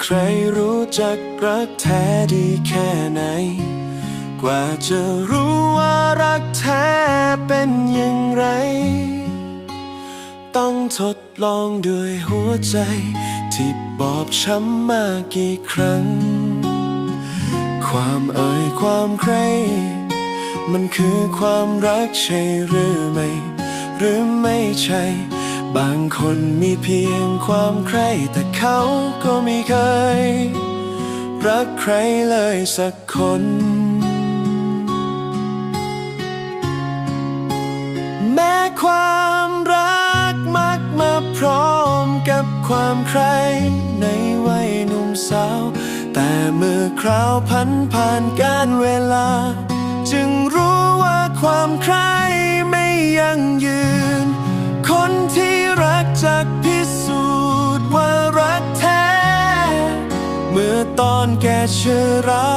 ใครรู้จักรักแท้ดีแค่ไหน กว่าจะรู้ว่ารักแท้เป็นอย่างไร ต้องทดลองด้วยหัวใจ ที่บอบช้ำมากี่ครั้ง ความเอ่ยความใคร มันคือความรักใช่หรือไม่ หรือไม่ใช่ บางคนมีเพียงความใครแต่เขาก็ไม่เคย รักใครเลยสักคน แม้ความรักมักมาพร้อมกับความใครในวัยหนุ่มสาว แต่เมื่อคราวพันผ่านการเวลา จึงรู้ว่าความใคร เมื่อตอนแก่เชื้อรา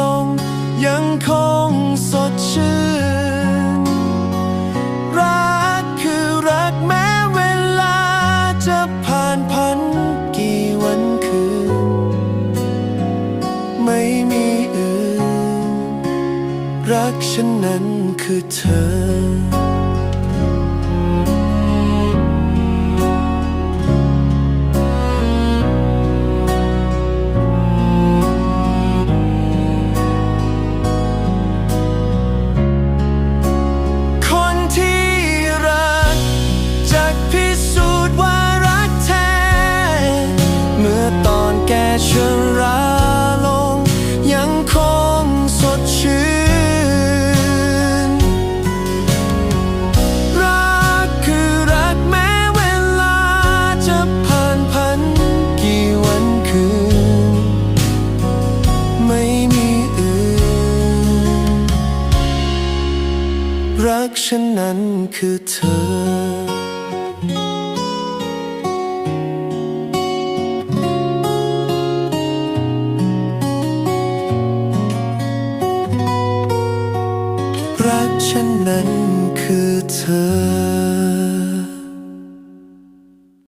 ลง ยังคงสดชื่น รักคือรักแม้เวลาจะผ่านพันกี่วันคืน ไม่มีอื่น รักฉันนั้นคือเธอ รักฉันนั้นคือเธอรักฉันนั้นคือเธอ